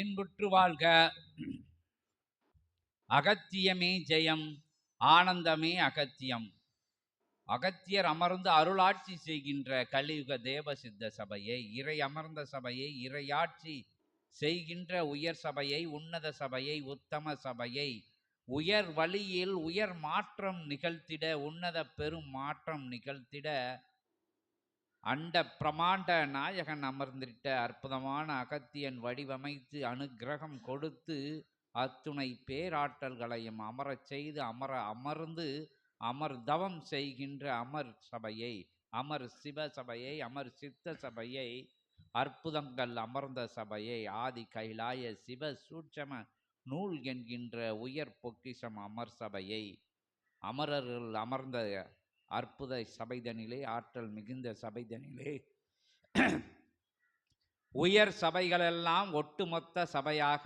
இன்புற்று வாழ்க. அகத்தியமே ஜெயம் ஆனந்தமே அகத்தியம். அகத்தியர் அமர்ந்து அருளாட்சி செய்கின்ற கலியுக தேவ சித்த சபையை இறை அமர்ந்த சபையை இறையாட்சி செய்கின்ற உயர் சபையை உன்னத சபையை உத்தம சபையை உயர் வழியில் உயர் மாற்றம் நிகழ்த்திட உன்னத பெரும் மாற்றம் நிகழ்த்திட அண்ட பிரமாண்ட நாயகன் அமர்ந்திட்ட அற்புதமான அகத்தியன் வடிவமைத்து அனுக்கிரகம் கொடுத்து அத்துணை பேராற்றல்களையும் அமரச் செய்து அமர அமர்ந்து அமர் தவம் செய்கின்ற அமர் சபையை அமர் சிவ சபையை அமர் சித்த சபையை அற்புதங்கள் அமர்ந்த சபையை ஆதி கைலாய சிவ சூட்சம நூல் என்கின்ற உயர் பொக்கிஷம் அமர் சபையை அமரர்கள் அமர்ந்த அற்புத சபைதனிலே ஆற்றல் மிகுந்த சபைதனிலே. உயர் சபைகளெல்லாம் ஒட்டுமொத்த சபையாக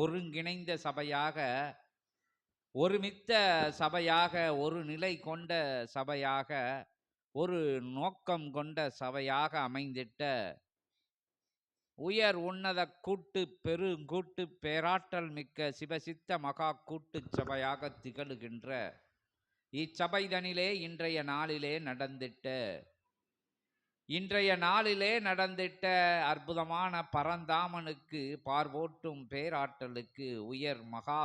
ஒருங்கிணைந்த சபையாக ஒருமித்த சபையாக ஒரு நிலை கொண்ட சபையாக ஒரு நோக்கம் கொண்ட சபையாக அமைந்திட்ட உயர் உன்னத கூட்டு பெருங்கூட்டு பேராற்றல் மிக்க சிவசித்த மகா கூட்டு சபையாக திகழுகின்ற இச்சபைதனிலே இன்றைய நாளிலே நடந்திட்ட இன்றைய நாளிலே நடந்திட்ட அற்புதமான பரந்தாமனுக்கு பார்வோட்டும் பேராற்றலுக்கு உயர் மகா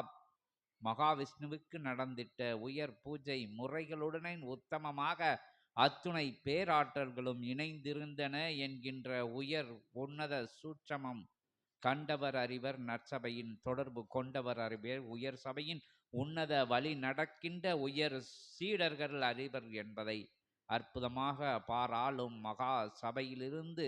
மகாவிஷ்ணுவுக்கு நடந்திட்ட உயர் பூஜை முறைகளுடனே உத்தமமாக அத்துணை பேராற்றல்களும் இணைந்திருந்தன என்கின்ற உயர் உன்னத சூட்சமம் கண்டவர் அறிவர் நற்சபையின் தொடர்பு கொண்டவர் அறிவர் உயர் சபையின் உன்னத வழி நடக்கின்ற உயர் சீடர்கள் அறிவர் என்பதை அற்புதமாக பாராளும் மகா சபையிலிருந்து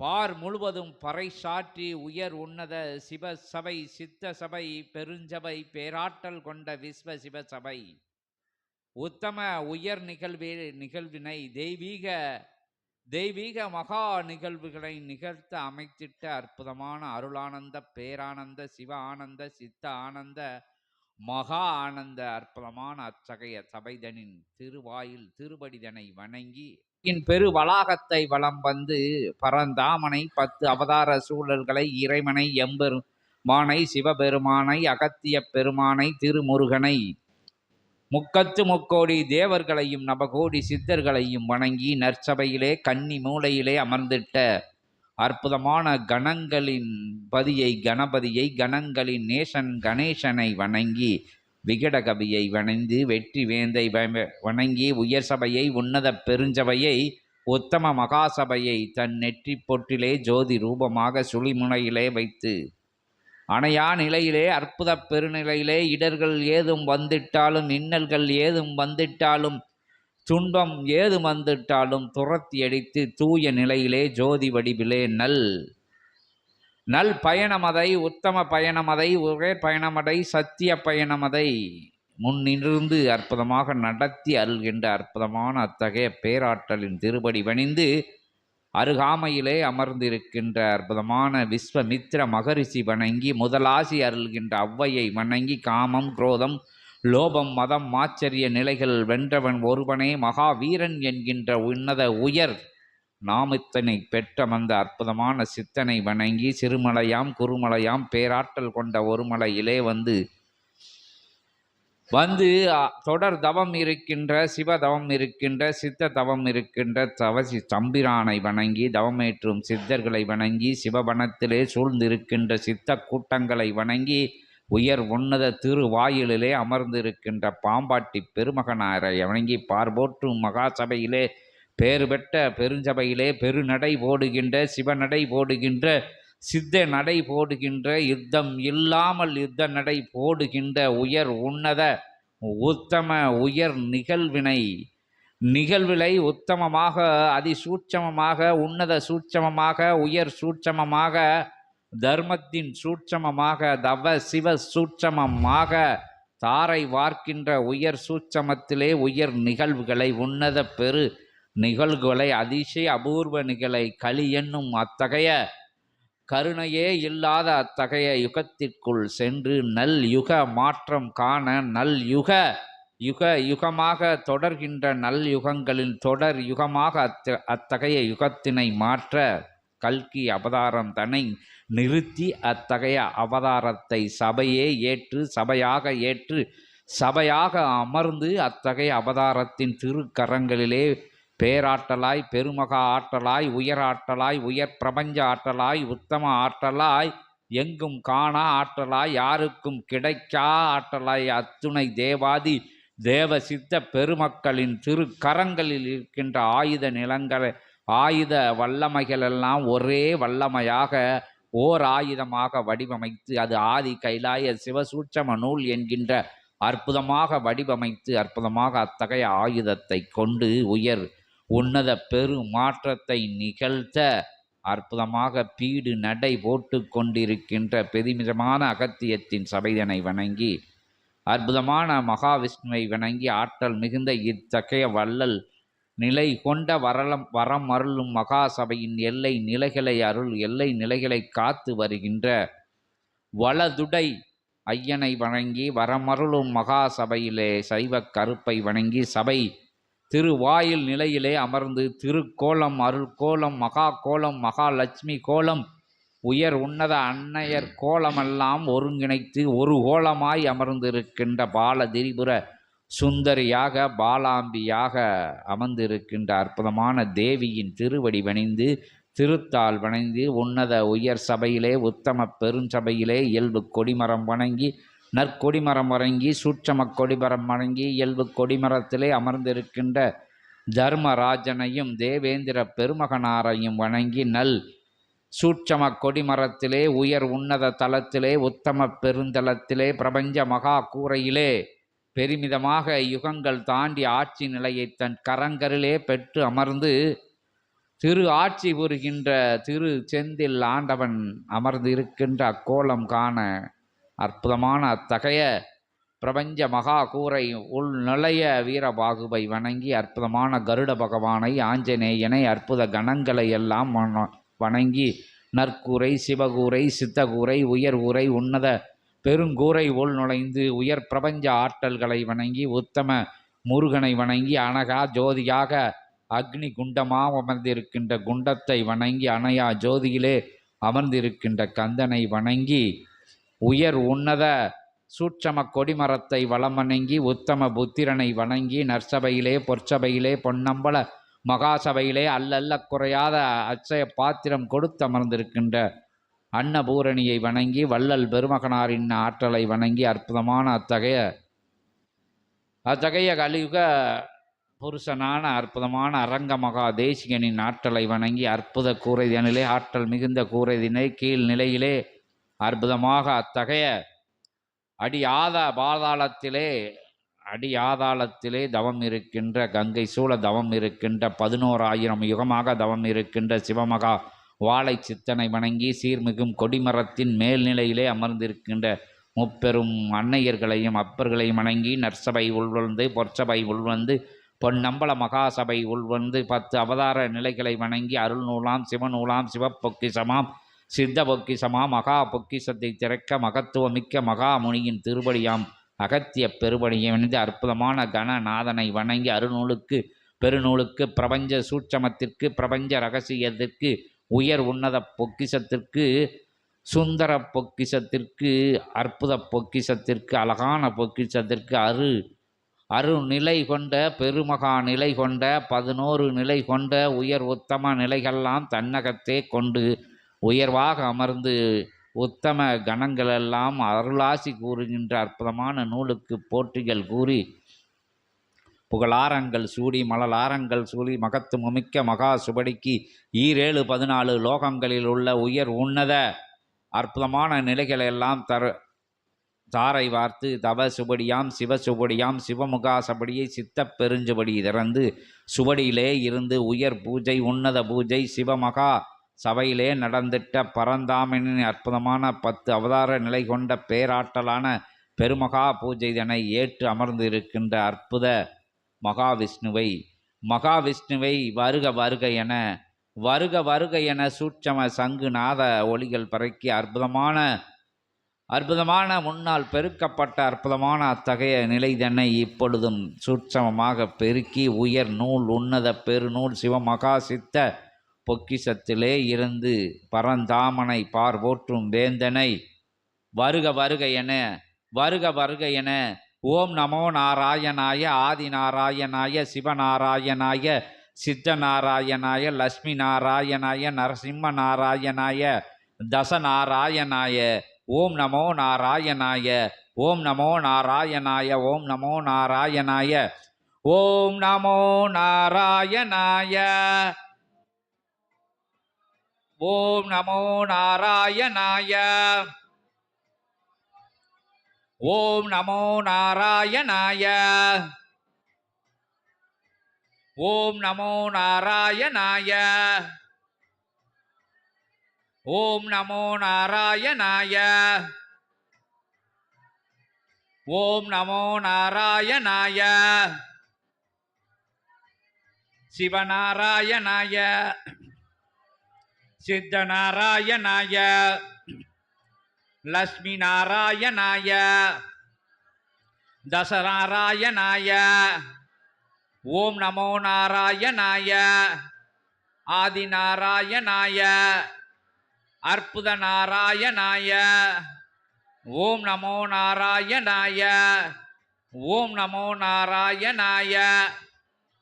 பார் முழுவதும் பறைசாற்றி உயர் உன்னத சிவ சபை சித்த சபை பெருஞ்சபை பேராற்றல் கொண்ட விஸ்வ சிவ சபை உத்தம உயர் நிகழ்வி நிகழ்வினை தெய்வீக தெய்வீக மகா நிகழ்வுகளை நிகழ்த்த அமைத்திட்ட அற்புதமான அருளானந்த பேரானந்த சிவ ஆனந்த சித்த ஆனந்த மகா ஆனந்த அற்புதமான அத்தகைய சபைதனின் திருவாயில் திருவடிதனை வணங்கி இன் பெரு வளாகத்தை வலம் வந்து பரந்தாமனை பத்து அவதார சூழல்களை இறைவனை எம்பெருமானை சிவபெருமானை அகத்திய பெருமானை திருமுருகனை முக்கத்து முக்கோடி தேவர்களையும் நவகோடி சித்தர்களையும் வணங்கி நற்சபையிலே கன்னி மூலையிலே அமர்ந்திட்ட அற்புதமான கணங்களின் பதியை கணபதியை கணங்களின் நேசன் கணேசனை வணங்கி விகடகவியை வணங்கி வெற்றி வேந்தை வ- வணங்கி உயர் சபையை உன்னத பெருஞ்சபையை உத்தம மகாசபையை தன் நெற்றி பொட்டிலே ஜோதி ரூபமாக சுழிமுனையிலே வைத்து அணையா நிலையிலே அற்புத பெருநிலையிலே இடர்கள் ஏதும் வந்திட்டாலும் இன்னல்கள் ஏதும் வந்திட்டாலும் துன்பம் ஏது வந்துட்டாலும் துரத்தி அடித்து தூய நிலையிலே ஜோதி வடிவிலே நல். நல் பயணமதை உத்தம பயணமதை ஒரே பயணமடை சத்திய பயணமதை. முன்னிருந்து அற்புதமாக நடத்தி அருள்கின்ற அற்புதமான அத்தகைய பேராற்றலின் திருப்படி வணிந்து அருகாமையிலே அமர்ந்திருக்கின்ற அற்புதமான விஸ்வமித்ர மகரிஷி வணங்கி முதலாசி அருள்கின்ற அவ்வையை வணங்கி காமம் குரோதம் லோபம் மதம் ஆச்சரிய நிலைகள் வென்றவன் ஒருவனே மகாவீரன் என்கின்ற உன்னத உயர் நாமத்தனை பெற்ற அந்த அற்புதமான சித்தனை வணங்கி சிறுமலையாம் குறுமலையாம் பேராற்றல் கொண்ட ஒரு மலையிலே வந்து வந்து தொடர் தவம் இருக்கின்ற சிவ தவம் இருக்கின்ற சித்த தவம் இருக்கின்ற தவசி தம்பிரானை வணங்கி தவமேற்றும் சித்தர்களை வணங்கி சிவவனத்திலே சூழ்ந்திருக்கின்ற சித்த கூட்டங்களை வணங்கி உயர் உன்னத திருவாயிலிலே அமர்ந்திருக்கின்ற பாம்பாட்டி பெருமகனாரை வணங்கி பார்போற்றும் மகாசபையிலே பேறு பெற்ற பெருஞ்சபையிலே பெருநடை போடுகின்ற சிவநடை போடுகின்ற சித்த நடை போடுகின்ற யுத்தம் இல்லாமல் யுத்த நடை போடுகின்ற உயர் உன்னத உத்தம உயர் நிகழ்வினை. நிகழ்விலை உத்தமமாக அதிசூட்சமமாக உன்னத சூட்சமமாக உயர் சூட்சமமாக தர்மத்தின் சூட்சமமாக தவ சிவ சூட்சமமாக தாரை வார்க்கின்ற உயர் சூட்சமத்திலே உயர் நிகழ்வுகளை உன்னத பெரு நிகழ்வுகளை அதிசய அபூர்வ நிகழை களி என்னும் அத்தகைய கருணையே இல்லாத அத்தகைய யுகத்திற்குள் சென்று நல் யுக மாற்றம் காண நல் யுக யுக யுகமாக தொடர்கின்ற நல் யுகங்களின் தொடர் யுகமாக அத்த அத்தகைய யுகத்தினை மாற்ற கல்கி அவதாரம் தன்னை நிறுத்தி அத்தகைய அவதாரத்தை சபையே ஏற்று சபையாக ஏற்று சபையாக அமர்ந்து அத்தகைய அவதாரத்தின் திருக்கரங்களிலே பேராற்றலாய் பெருமகா ஆற்றலாய் உயராற்றலாய் உயர் பிரபஞ்ச ஆற்றலாய் உத்தம ஆற்றலாய் எங்கும் காணா ஆற்றலாய் யாருக்கும் கிடைக்கா ஆற்றலாய் அத்துணை தேவாதி தேவ சித்த பெருமக்களின் திருக்கரங்களில் இருக்கின்ற ஆயுத நிலங்களை ஆயுத வல்லமைகளெல்லாம் ஒரே வல்லமையாக ஓர் ஆயுதமாக வடிவமைத்து அது ஆதி கைலாய சிவசூட்சம நூல் என்கின்ற அற்புதமாக வடிவமைத்து அற்புதமாக அத்தகைய ஆயுதத்தை கொண்டு உயர் உன்னத பெரு மாற்றத்தை நிகழ்த்த அற்புதமாக பீடு நடை போட்டு கொண்டிருக்கின்ற பெருமிதமான அகத்தியத்தின் சபைதனை வணங்கி அற்புதமான மகாவிஷ்ணுவை வணங்கி ஆற்றல் மிகுந்த இத்தகைய வள்ளல் நிலை கொண்ட வரலம் வரம் அருளும் மகா சபையின் எல்லை நிலைகளை அருள் எல்லை நிலைகளை காத்து வருகின்ற வலதுடை ஐயனை வணங்கி வரமருளும் மகாசபையிலே சைவ கருப்பை வணங்கி சபை திருவாயில் நிலையிலே அமர்ந்து திருக்கோலம் அருள் கோலம் மகா கோலம் மகாலட்சுமி கோலம் உயர் உன்னத அன்னையர் கோலமெல்லாம் ஒருங்கிணைத்து ஒரு கோலமாய் அமர்ந்திருக்கின்ற பால திரிபுர சுந்தரியாக பாலாம்பியாக அமர்ந்திருக்கின்ற அற்புதமான தேவியின் திருவடி வணிந்து திருத்தால் வணங்கி உன்னத உயர் சபையிலே உத்தம பெருஞ்சபையிலே இயல்பு கொடிமரம் வணங்கி நற்கொடிமரம் வணங்கி சூட்சம கொடிமரம் வணங்கி இயல்பு கொடிமரத்திலே அமர்ந்திருக்கின்ற தர்மராஜனையும் தேவேந்திர பெருமகனாரையும் வணங்கி நல் சூட்சம கொடிமரத்திலே உயர் உன்னத தலத்திலே உத்தம பெருந்தலத்திலே பிரபஞ்ச மகா கூரையிலே பெருமிதமாக யுகங்கள் தாண்டி ஆட்சி நிலையை தன் கரங்கரிலே பெற்று அமர்ந்து திரு ஆட்சி புரிகின்ற திரு செந்தில் ஆண்டவன் அமர்ந்து இருக்கின்ற அக்கோலம் காண அற்புதமான அத்தகைய பிரபஞ்ச மகா கூரை உள்நுழைய வீரபாகுவை வணங்கி அற்புதமான கருட பகவானை ஆஞ்சநேயனை அற்புத கணங்களை எல்லாம் வண- வணங்கி நற்கூரை சிவகூரை சித்தகூரை உயர் ஊரை உன்னத பெருங்கூரை உள் நுழைந்து உயர் பிரபஞ்ச ஆற்றல்களை வணங்கி உத்தம முருகனை வணங்கி அனகா ஜோதியாக அக்னி குண்டமாக அமர்ந்திருக்கின்ற குண்டத்தை வணங்கி அணையா ஜோதியிலே அமர்ந்திருக்கின்ற கந்தனை வணங்கி உயர் உன்னத சூட்சம கொடிமரத்தை வளமணங்கி வணங்கி உத்தம புத்திரனை வணங்கி நற்சபையிலே பொற்சபையிலே பொன்னம்பல மகாசபையிலே அல்லல்ல குறையாத அச்சய பாத்திரம் கொடுத்து அமர்ந்திருக்கின்ற அன்னபூரணியை வணங்கி வள்ளல் பெருமகனாரின் ஆற்றலை வணங்கி அற்புதமான அத்தகைய அத்தகைய கலியுக புருஷனான அற்புதமான அரங்க மகா தேசிகனின் ஆற்றலை வணங்கி அற்புத கூரைதனிலே ஆற்றல் மிகுந்த கூரைதினை கீழ் நிலையிலே அற்புதமாக அத்தகைய அடி ஆத பாதாளத்திலே அடியாதாளத்திலே தவம் இருக்கின்ற கங்கை சூழ தவம் இருக்கின்ற பதினோராயிரம் யுகமாக தவம் இருக்கின்ற சிவமகா வாழை சித்தனை வணங்கி சீர்மிகும் கொடிமரத்தின் மேல்நிலையிலே அமர்ந்திருக்கின்ற முப்பெரும் அன்னையர்களையும் அப்பர்களையும் வணங்கி நற்சபை உள்வந்து பொற்சபை உள்வந்து பொன்னம்பல மகாசபை உள்வந்து பத்து அவதார நிலைகளை வணங்கி அருள் நூலாம் சிவநூலாம் சிவப்பொக்கிசமாம் சித்த பொக்கிசமா மகா பொக்கிசத்தை திறக்க மகத்துவமிக்க மகாமுனியின் திருபடியாம் அகத்திய பெருபடியணிந்து அற்புதமான கணநாதனை வணங்கி அருநூலுக்கு பெருநூலுக்கு பிரபஞ்ச சூட்சமத்திற்கு பிரபஞ்ச ரகசியத்திற்கு உயர் உன்னத பொக்கிசத்திற்கு சுந்தர பொக்கிசத்திற்கு அற்புத பொக்கிசத்திற்கு அழகான பொக்கிசத்திற்கு அரு அருநிலை கொண்ட பெருமகா நிலை கொண்ட பதினோரு நிலை கொண்ட உயர் உத்தம நிலைகள்லாம் தன்னகத்தே கொண்டு உயர்வாக அமர்ந்து உத்தம கணங்களெல்லாம் அருளாசி கூறுகின்ற அற்புதமான நூலுக்கு போற்றிகள் கூறி புகழாரங்கள் சூடி மலலாரங்கள் சூடி மகத்து முமிக்க மகா சுபடிக்கு ஈரேழு பதினாலு லோகங்களில் உள்ள உயர் உன்னத அற்புதமான நிலைகளெல்லாம் தர தாரை வார்த்து தவ சுபடியாம் சிவ சுபடியாம் சிவமுகா சபடியை சித்தப் பெருஞ்சுபடி திறந்து சுவடியிலே இருந்து உயர் பூஜை உன்னத பூஜை சிவமகா சபையிலே நடந்திட்ட பரந்தாமனின் அற்புதமான பத்து அவதார நிலை கொண்ட பேராற்றலான பெருமகா பூஜைதனை ஏற்று அமர்ந்து இருக்கின்ற அற்புத மகாவிஷ்ணுவை மகாவிஷ்ணுவை வருக வருக என வருக வருக என சூட்சம சங்கு நாத ஒளிகள் பறக்கி அற்புதமான அற்புதமான முன்னால் பெருக்கப்பட்ட அற்புதமான அத்தகைய நிலை தன்னை இப்பொழுதும் சூட்சமமாக பெருக்கி உயர் நூல் உன்னத பெருநூல் சிவமகா சித்த பொக்கிசத்திலே இருந்து பரந்தாமனை பார்வோற்றும் வேந்தனை. வருக வருக என வருக வருக என ஓம் நமோ நாராயணாய ஆதி நாராயணாய சிவநாராயணாய சித்த நாராயணாய லட்சுமி நாராயணாய நரசிம்ம நாராயணாய தச நாராயணாய ஓம் நமோ நாராயணாய ஓம் நமோ நாராயணாய ஓம் நமோ நாராயணாய ஓம் நமோ நாராயணாய. ஓம் நமோ நாராயணாய. ஓம் நமோ நாராயணாய. ஓம் நமோ நாராயணாய. ஓம் நமோ நாராயணாய. ஓம் நமோ நாராயணாய. சிவநாராயணாய. சித்தநாராயணாய. லக்ஷ்மி நாராயணாய தசநாராயணாய. ஓம் நமோ நாராயணாய. ஆதி நாராயணாய அற்புத நாராயணாய ஓம் நமோ நாராயணாய. ஓம் நமோ நாராயணாய.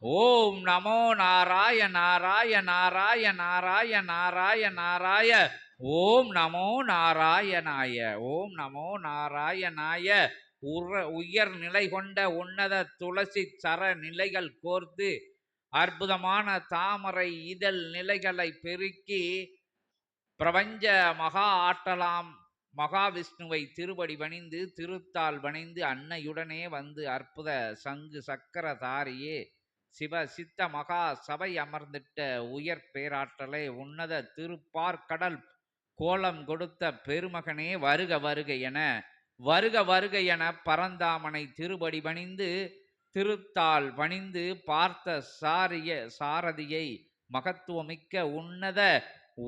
ஓம் நமோ நாராய நாராய நாராய நாராய நாராய நாராய. ஓம் நமோ நாராயணாய. ஓம் நமோ நாராயணாய. உர உயர் நிலை கொண்ட உன்னத துளசி சர நிலைகள் கோர்த்து அற்புதமான தாமரை இதழ் நிலைகளை பெருக்கி பிரபஞ்ச மகா ஆட்டலாம் மகாவிஷ்ணுவை திருவடி பணிந்து திருத்தால் பணிந்து அன்னையுடனே வந்து அற்புத சங்கு சக்கர தாரியே சிவ சித்த மகா சபை அமர்ந்திட்ட உயர் பேராற்றலை உன்னத திருப்பார்கடல் கோலம் கொடுத்த பெருமகனே வருக வருக என வருக வருக என பரந்தாமனை திருபடி பணிந்து திருத்தால் பணிந்து பார்த்த சாரிய சாரதியை மகத்துவமிக்க உன்னத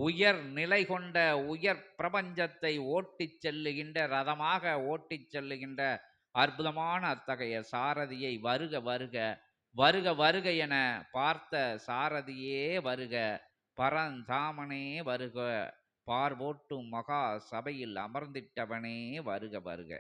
உயர் நிலை கொண்ட உயர் பிரபஞ்சத்தை ஓட்டிச் செல்லுகின்ற ரதமாக ஓட்டிச் செல்லுகின்ற அற்புதமான அத்தகைய சாரதியை வருக வருக வருக வருக என பார்த்த சாரதியே வருக பரந்தாமனே வருக பார்வோட்டும் மகா சபையில் அமர்ந்திட்டவனே வருக வருக.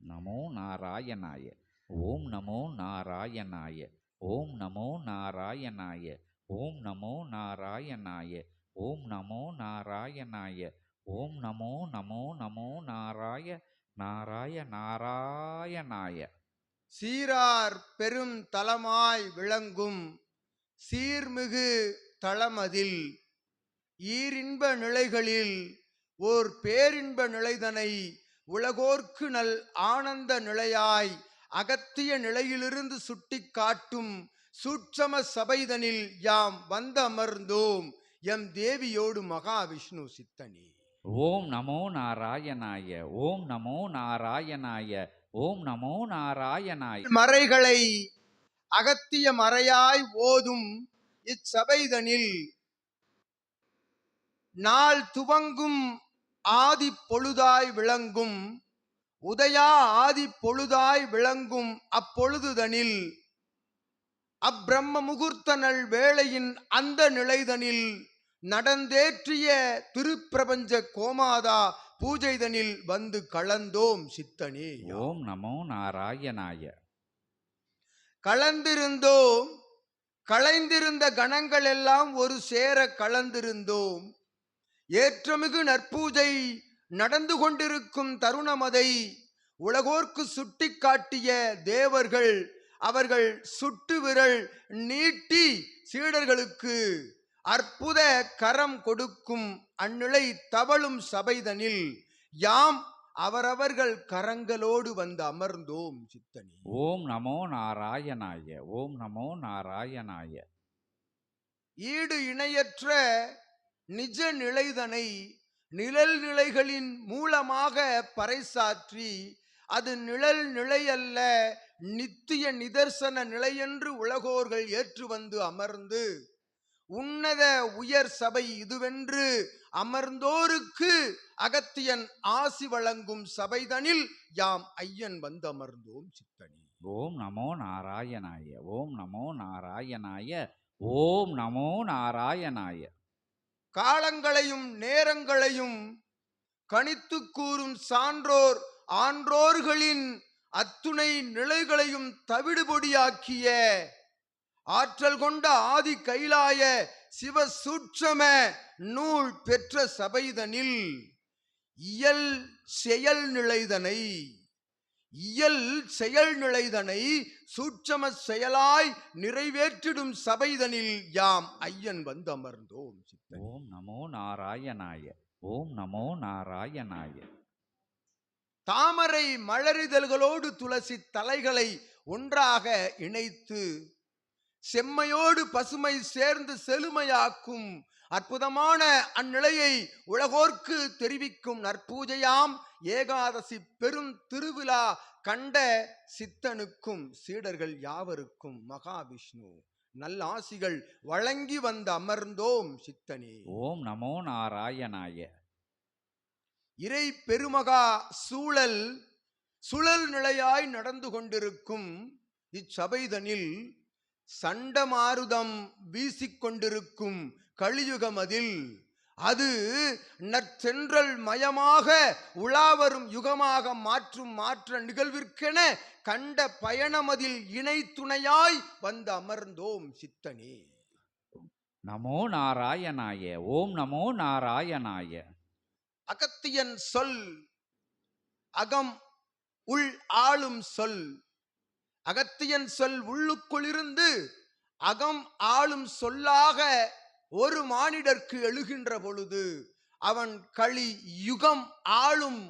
நமோ நாராயணாய ஓம் நமோ நாராயணாய ஓம் நமோ நாராயணாய ஓம் நமோ நாராயணாய ஓம் நமோ நாராயணாய ஓம் நமோ நமோ நமோ நாராய நாராய நாராயணாய. சீரார் பெரும் தலமாய் விளங்கும் சீர்மிகு தளமதில் ஈரின்ப நிலைகளில் ஓர் பேரின்ப நிலைதனை உலகோர்க்கு நல் ஆனந்த நிலையாய் அகத்திய நிலையிலிருந்து சுட்டி காட்டும் சூட்சம சபைதனில் யாம் வந்தமர்ந்தோம் எம் தேவியோடு மகாவிஷ்ணு சித்தனே. ஓம் நமோ நாராயணாய ஓம் நமோ நாராயணாய ஓம் நமோ நாராயணாய. மறைகளை அகத்திய மறையாய் ஓதும் இச்சபைதனில் நாள் துவங்கும் ஆதி பொழுதாய் விளங்கும் உதயா ஆதி பொழுதாய் விளங்கும் அப்பொழுதுதனில் அப்பிரம்ம முகூர்த்த நல் வேளையின் அந்த நிலைதனில் நடந்தேற்றிய திருப்பிரபஞ்ச கோமாதா பூஜைதனில் வந்து கலந்தோம் சித்தனே. ஓம் நமோ நாராயணாய. கலந்திருந்தோம் களைந்திருந்த கணங்கள் எல்லாம் ஒரு சேர கலந்திருந்தோம். ஏற்றமிகு நற்பூஜை நடந்து கொண்டிருக்கும் தருணமதை உலகோர்க்கு சுட்டிக் காட்டிய தேவர்கள் அவர்கள் சுட்டு விரல் நீட்டி சீடர்களுக்கு அற்புத கரம் கொடுக்கும் அந்நிலை தவழும் சபைதனில் யாம் அவரவர்கள் கரங்களோடு வந்து அமர்ந்தோம் சித்தனே. ஓம் நமோ நாராயணாய ஓம் நமோ நாராயணாய. ஈடு இணையற்ற நிஜ நிலைதனை நிழல் நிலைகளின் மூலமாக பறைசாற்றி அது நிழல் நிலையல்ல நித்திய நிதர்சன நிலையென்று உலகோர்கள் ஏற்று வந்து அமர்ந்து உன்னத உயர் சபை இதுவென்று அமர்ந்தோருக்கு அகத்தியன் ஆசி வழங்கும் சபைதனில் யாம் ஐயன் வந்து அமர்ந்தோம் சித்தனி. ஓம் நமோ நாராயணாய ஓம் நமோ நாராயணாய ஓம் நமோ நாராயணாய. காலங்களையும் நேரங்களையும் கணித்து கூறும் சான்றோர் ஆன்றோர்களின் அத்துணை நிலைகளையும் தவிடுபொடியாக்கிய ஆற்றல் கொண்ட ஆதி கைலாய சிவ சூட்சம நூல் பெற்ற சபைதனில் இயல் செயல் நிலைதனை இயல் செயல் நிலைதனை சூட்சம செயலாய் நிறைவேற்றிடும் சபைதனில் யாம் ஐயன் வந்து அமர்ந்தோம். ஓம் நமோ நாராயணாய ஓம் நமோ நாராயணாய தாமரை மலரிதழ்களோடு துளசி தலைகளை ஒன்றாக இணைத்து செம்மையோடு பசுமை சேர்ந்து செழுமையாக்கும் அற்புதமான அந்நிலையை உலகோர்க்கு தெரிவிக்கும் நற்பூஜையாம் ஏகாதசி பெரும் திருவிழா கண்ட சித்தனுக்கும் சீடர்கள் யாவருக்கும் மகாவிஷ்ணு. நல்லாசிகள் வழங்கி வந்து அமர்ந்தோம் சித்தனே. ஓம் நமோ நாராயணாய. இறை பெருமகா சூழல் சுழல் நிலையாய் நடந்து கொண்டிருக்கும் இச்சபைதனில் சண்டமாருதம் வீசிக்கொண்டிருக்கும் கலியுகமதில் அது நற்சென்றல் மயமாக உலாவரும் யுகமாக மாற்றும் மாற்ற நிகழ்விற்கென கண்ட பயணமதில் இணை துணையாய் வந்து அமர்ந்தோம் சித்தனே. நமோ நாராயணாய ஓம் நமோ நாராயணாய. அகத்தியன் சொல் அகம் உள் ஆளும் சொல் அகத்தியன் சொல் உள்ளுக்குள்ளிருந்து அகம் ஆளும் சொல்லாக ஒரு மானிடர்க்கு எழுகின்ற பொழுது அவன் களி யுகம் ஆளும்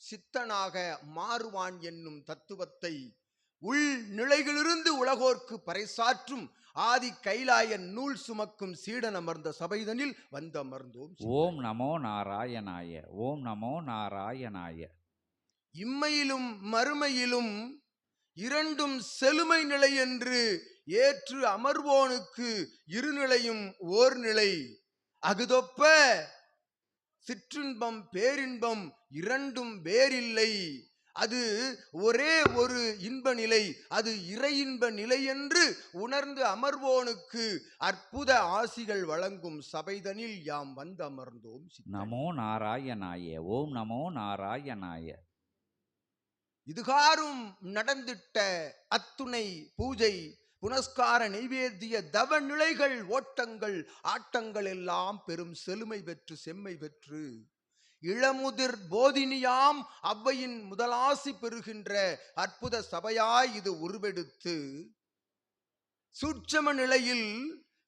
சித்தனாக மாறுவான் என்னும் தத்துவத்தை உள் நிலைகளிலிருந்து உலகோர்க்கு பறைசாற்றும் ஆதி கைலாய நூல் சுமக்கும் சீடன் அமர்ந்த சபைதனில் வந்து அமர்ந்தோம் ஓம் நமோ நாராயணாய ஓம் நமோ நாராயணாய. இம்மையிலும் மறுமையிலும் இரண்டும் செழுமை நிலை என்று ஏற்று அமர்வோனுக்கு இருநிலையும் ஓர் நிலை. அகுதொப்ப சிற்றின்பம் பேரின்பம் இரண்டும் வேறில்லை. அது ஒரே ஒரு இன்ப நிலை அது இறை இன்ப நிலை என்று உணர்ந்து அமர்வோனுக்கு அற்புத ஆசிகள் வழங்கும் சபைதனில் யாம் வந்து அமர்ந்தோம் நமோ நாராயணாய ஓம் நமோ நாராயணாய. இதுகாரும் நடந்திட்ட அத்துணை பூஜை புனஸ்கார நைவேத்திய தவ நிலைகள் ஓட்டங்கள் ஆட்டங்கள் எல்லாம் பெரும் செழுமை பெற்று செம்மை பெற்று இளமுதிர் போதினியாம் அவ்வையின் முதலாசி பெறுகின்ற அற்புத சபையாய் இது உருவெடுத்து சூட்சம நிலையில்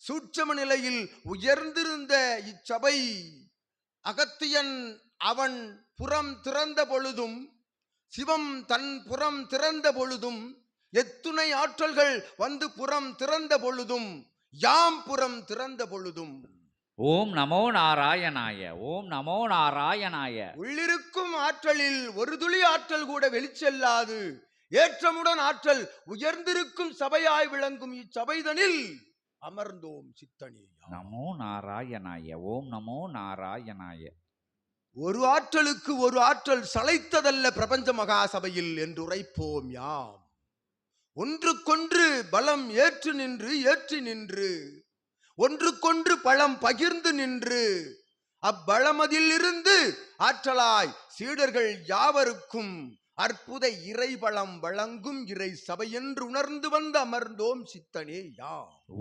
சூட்சம நிலையில் உயர்ந்திருந்த இச்சபை அகத்தியன் அவன் புறம் திறந்த பொழுதும் சிவம் தன் புறம் திறந்த பொழுதும் எத்துணை ஆற்றல்கள் வந்து புறம் திறந்த பொழுதும் யாம் புறம் திறந்த பொழுதும். ஓம் நமோ நாராயணாய ஓம் நமோ நாராயணாய. உள்ளிருக்கும் ஆற்றலில் ஒரு துளி ஆற்றல் கூட வெளிச்செல்லாது ஏற்றமுடன் ஆற்றல் உயர்ந்திருக்கும் சபையாய் விளங்கும் இச்சபைதனில் அமர்ந்தோம் சித்தனே நமோ நாராயணாய ஓம் நமோ நாராயணாய. ஒரு ஆற்றலுக்கு ஒரு ஆற்றல் சளைத்ததல்ல பிரபஞ்ச மகா சபையில் என்று உரைப்போம் யாம். ஒன்றுக்கொன்று பலம் ஏற்று நின்று ஏற்றி நின்று ஒன்றுக்கொன்று பலம் பகிர்ந்து நின்று அப்பழமதிலிருந்து ஆற்றலாய் சீடர்கள் யாவருக்கும் அற்புத இறைபலம் வழங்கும் இறை சபை என்று உணர்ந்து வந்து அமர்ந்தோம் சித்தனே யா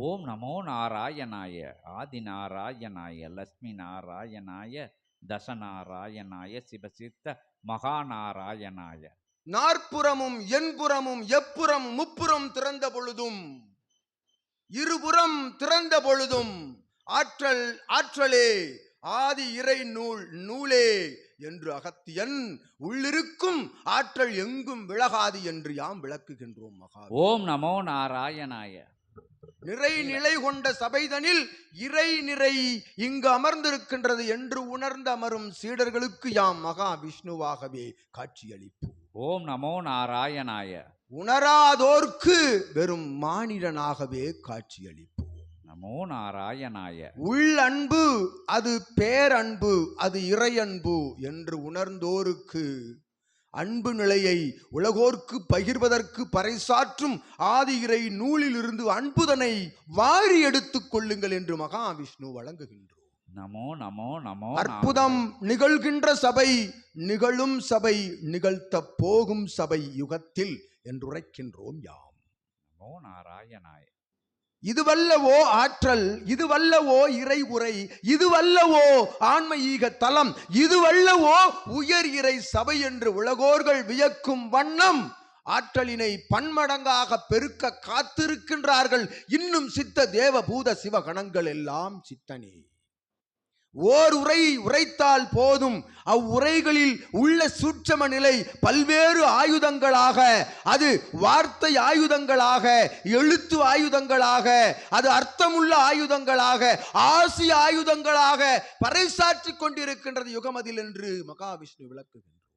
ஓம் நமோ நாராயணாய ஆதி நாராயணாய லட்சுமி நாராயணாய தசநாராயணாய சிவசித்த மகாநாராயணாய. நாற்புறமும் என்புறமும் எப்புறம் முப்புறம் திறந்த பொழுதும் இருபுறம் திறந்த பொழுதும் ஆற்றல் ஆற்றலே ஆதி இறை நூல் நூலே என்று அகத்தியன் உள்ளிருக்கும் ஆற்றல் எங்கும் விலகாது என்று யாம் விளக்குகின்றோம் மகா ஓம் நமோ நாராயணாய. நிறை நிலை கொண்ட சபைதனில் இறை நிறை இங்கு அமர்ந்திருக்கின்றது என்று உணர்ந்து அமரும் சீடர்களுக்கு யாம் மகா விஷ்ணுவாகவே காட்சியளிப்போம். ஓம் நமோ நாராயணாய. உணராதோர்க்கு வெறும் மானிடனாகவே காட்சியளிப்போம். நமோ நாராயணாய. உள்ளன்பு அது பேரன்பு அது இறையன்பு என்று உணர்ந்தோருக்கு அன்பு நிலையை உலகோர்க்கு பகிர்வதற்கு பறைசாற்றும் ஆதி இறை நூலிலிருந்து அன்புதனை வாரி எடுத்துக் கொள்ளுங்கள் என்று மகாவிஷ்ணு வழங்குகின்றோம். நமோ நமோ நமோ அற்புதம் நிகழ்கின்ற சபை நிகழும் சபை நிகழ்த்த போகும் சபை யுகத்தில் என்றுரைக்கின்றோம் யாம். நமோ நாராயணாய. இதுவல்லவோ ஆற்றல் இதுவல்லவோ இறை உரை இதுவல்லவோ ஆன்மீக தலம் இதுவல்லவோ உயர் இறை சபை என்று உலகோர்கள் வியக்கும் வண்ணம் ஆற்றலினை பன்மடங்காக பெருக்க காத்திருக்கின்றார்கள். இன்னும் சித்த தேவ பூத சிவகணங்கள் எல்லாம் சித்தனே. ஓர் உரை உரைத்தால் போதும். அவ்வுரைகளில் உள்ள சூட்சம நிலை பல்வேறு ஆயுதங்களாக அது வார்த்தை ஆயுதங்களாக எழுத்து ஆயுதங்களாக அது அர்த்தமுள்ள ஆயுதங்களாக ஆசி ஆயுதங்களாக பறைசாற்றிக் கொண்டிருக்கின்றது யுகமதில் என்று மகாவிஷ்ணு விளக்குகின்றார்.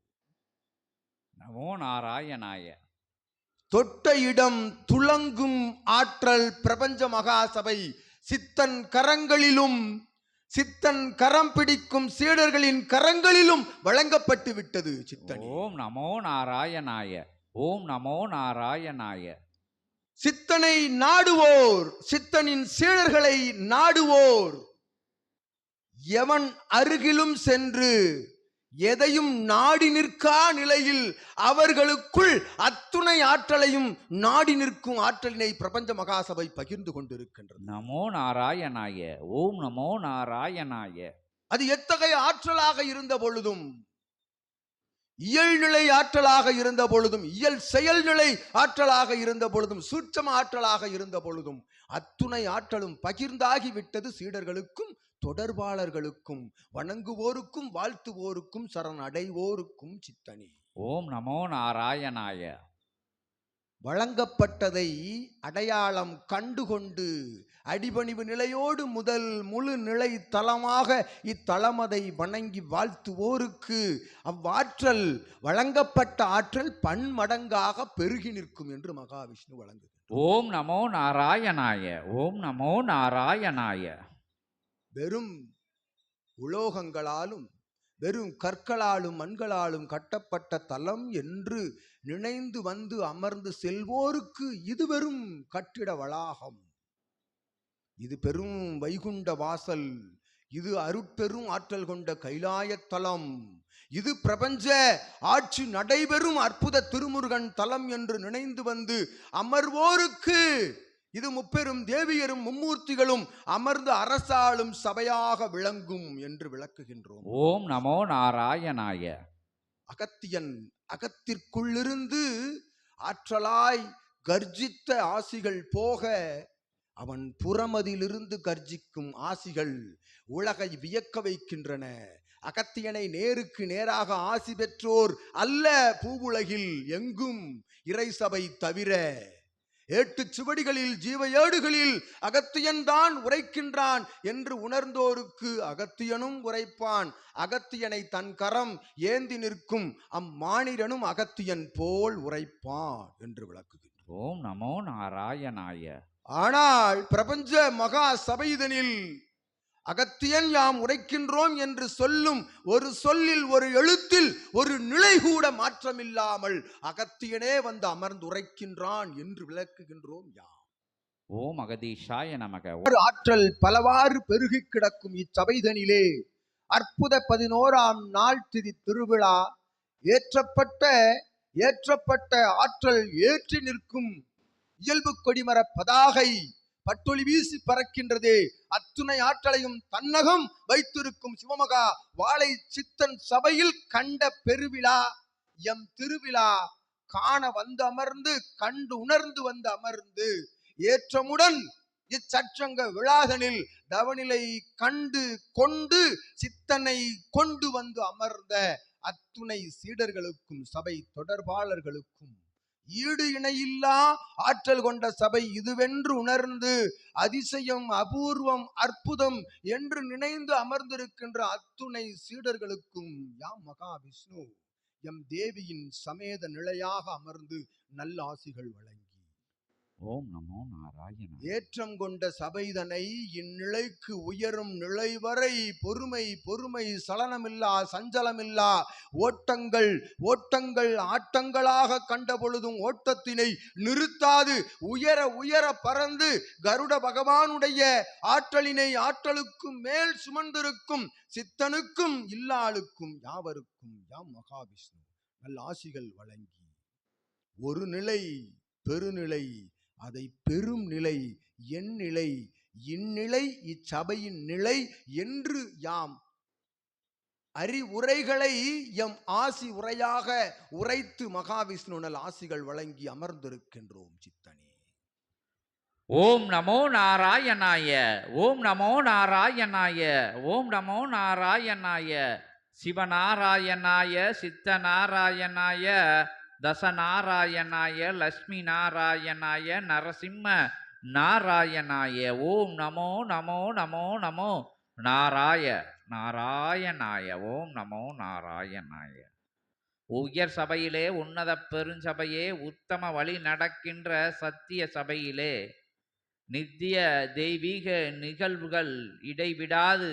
நமோ நாராயணாய. தொட்ட இடம் துளங்கும் ஆற்றல் பிரபஞ்ச மகாசபை சித்தன் கரங்களிலும் சித்தன் கரம் பிடிக்கும் சீடர்களின் கரங்களிலும் வழங்கப்பட்டு விட்டது சித்தனே. ஓம் நமோ நாராயணாய ஓம் நமோ நாராயணாய. சித்தனை நாடுவோர் சித்தனின் சீடர்களை நாடுவோர். எவன் அருகிலும் சென்று எதையும் நாடி நிற்கா நிலையில் அவர்களுக்குள் அத்துணை ஆற்றலையும் நாடி நிற்கும் ஆற்றலினை பிரபஞ்ச மகாசபை பகிர்ந்து கொண்டிருக்கின்றது. நமோ நாராயணாய ஓம் நமோ நாராயணாய. அது எத்தகைய ஆற்றலாக இருந்த பொழுதும் இயல்நிலை ஆற்றலாக இருந்த பொழுதும் இயல் செயல்நிலை ஆற்றலாக இருந்த பொழுதும் சூட்சம ஆற்றலாக இருந்த பொழுதும் அத்துணை ஆற்றலும் பகிர்ந்தாகி விட்டது சீடர்களுக்கும் தொடர்பாளர்களுக்கும் வணங்குவோருக்கும் வாழ்த்துவோருக்கும் சரணடைவோருக்கும் சித்தனி. ஓம் நமோ நாராயணாய. வழங்கப்பட்டதை அடையாளம் கண்டுகொண்டு அடிபணிவு நிலையோடு முதல் முழு நிலை தலமாக இத்தலமதை வணங்கி வாழ்த்துவோருக்கு அவ்வாற்றல் வழங்கப்பட்ட ஆற்றல் பன்மடங்காக பெருகி நிற்கும் என்று மகாவிஷ்ணு வழங்குகிறார் ஓம் நமோ நாராயணாய ஓம் நமோ நாராயணாய. வெறும் உலோகங்களாலும் வெறும் கற்களாலும் மண்களாலும் கட்டப்பட்ட தலம் என்று நினைந்து வந்து அமர்ந்து செல்வோருக்கு இது வெறும் கட்டிட வளாகம். இது பெரும் வைகுண்ட வாசல். இது அருட்பெரும் ஆற்றல் கொண்ட கைலாயத் தலம். இது பிரபஞ்ச ஆட்சி நடைபெறும் அற்புத திருமுருகன் தலம் என்று நினைந்து வந்து அமர்வோருக்கு இது முப்பெரும் தேவியரும் மும்மூர்த்திகளும் அமர்ந்து அரசாளும் சபையாக விளங்கும் என்று விளக்குகின்றோம். ஓம் நமோ நாராயணாய. அகத்தியன் அகத்திற்குள்ளிருந்து ஆற்றலாய் கர்ஜித்த ஆசிகள் போக அவன் புறமதிலிருந்து கர்ஜிக்கும் ஆசிகள் உலகை வியக்க வைக்கின்றன. அகத்தியனை நேருக்கு நேராக ஆசி பெற்றோர் அல்ல பூவுலகில் எங்கும் இறைசபை தவிர ஏட்டுச் சுவடிகளில் ஜீவ ஏடுகளில் அகத்தியன் தான் உரைக்கின்றான் என்று உணர்ந்தோருக்கு அகத்தியனும் உரைப்பான். அகத்தியனை தன் கரம் ஏந்தி நிற்கும் அம்மானிடனும் அகத்தியன் போல் உரைப்பான் என்று விளக்குகின்றான். ஓம் நமோ நாராயணாய. ஆனால் பிரபஞ்ச மகா சபைதனில் அகத்தியன் யாம் உரைக்கின்றோம் என்று சொல்லும் ஒரு சொல்லில் ஒரு எழுத்தில் ஒரு நிலை கூட மாற்றமில்லாமல் அகத்தியனே வந்து அமர்ந்து உரைக்கின்றான் என்று விளக்குகின்றோம் யாம். ஓம் அகதீஷாய நமக. ஒரு ஆற்றல் பலவாறு பெருகி கிடக்கும் இச்சபைதனிலே அற்புத பதினோராம் நாள் திதி திருவிழா ஏற்றப்பட்ட ஏற்றப்பட்ட ஆற்றல் ஏற்றி நிற்கும் இயல்பு கொடிமர பதாகை பட்டொளி வீசி பறக்கின்றதே. அத்துணை ஆற்றலையும் தன்னகம் வைத்திருக்கும் சிவமகா வாழை சித்தன் சபையில் கண்ட பெருவிழா எம் திருவிழா. காண வந்து அமர்ந்து கண்டு உணர்ந்து வந்து அமர்ந்து ஏற்றமுடன் இச்சற்றங்க விழாதனில் தவநிலை கண்டு கொண்டு சித்தனை கொண்டு வந்து அமர்ந்த அத்துணை சீடர்களுக்கும் சபை தொடர்பாளர்களுக்கும் ஈடு இணையில்லா ஆற்றல் கொண்ட சபை இதுவென்று உணர்ந்து அதிசயம் அபூர்வம் அற்புதம் என்று நினைந்து அமர்ந்திருக்கின்ற அத்துணை சீடர்களுக்கும் யாம் மகாவிஷ்ணு எம் தேவியின் சமேத நிலையாக அமர்ந்து நல்லாசிகள் வழங்கி ஓம் நமோ நாராயண ஏற்றம் கொண்ட சபைதனை இந்நிலைக்கு உயரும் நிலை வரை பொறுமை பொறுமை சலனமில்லா சஞ்சலமில்லா. ஓட்டங்கள் ஓட்டங்கள் ஆட்டங்களாக கண்ட பொழுதும் ஓட்டத்தினை நிறுத்தாது. உயர உயர பறந்து கருட பகவானுடைய ஆற்றலினை ஆற்றலுக்கும் மேல் சுமந்திருக்கும் சித்தனுக்கும் இல்லாளுக்கும் யாவருக்கும் யாம் மகாவிஷ்ணு. நல்ல ஆசிகள் வழங்கி. ஒரு நிலை பெருநிலை அதை பெரும் நிலை என் நிலை இந்நிலை இச்சபையின் நிலை என்று யாம். அறிவுரைகளை எம் ஆசி உரையாக உரைத்து மகாவிஷ்ணு நல் ஆசிகள் வழங்கி அமர்ந்திருக்கின்றோம் சித்தனே. ஓம் நமோ நாராயணாய ஓம் நமோ நாராயணாய ஓம் நமோ நாராயணாய சிவநாராயணாய சித்தநாராயணாய தசநாராயணாய லக்ஷ்மி நாராயணாய நரசிம்ம நாராயணாய ஓம் நமோ நமோ நமோ நமோ நாராய நாராயணாய ஓம் நமோ நாராயணாய. உயர் சபையிலே உன்னத பெருஞ்சபையே உத்தம வழி நடக்கின்ற சத்திய சபையிலே நித்திய தெய்வீக நிகழ்வுகள் இடைவிடாது.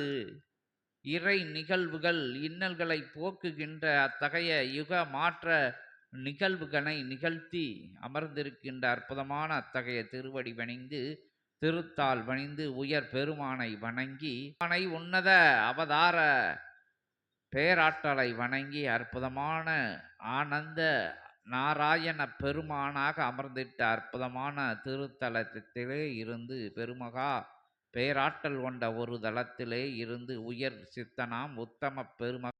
இறை நிகழ்வுகள் இன்னல்களை போக்குகின்ற அத்தகைய யுக மாற்ற நிகழ்வுகளை நிகழ்த்தி அமர்ந்திருக்கின்ற அற்புதமான அத்தகைய திருவடி வணிந்து திருத்தால் வணிந்து உயர் பெருமானை வணங்கி அவனை உன்னத அவதார பேராற்றலை வணங்கி அற்புதமான ஆனந்த நாராயண பெருமானாக அமர்ந்திட்ட அற்புதமான திருத்தலத்திலே இருந்து பெருமகா பேராற்றல் கொண்ட ஒரு தலத்திலே இருந்து உயர் சித்தனாம் உத்தம பெரும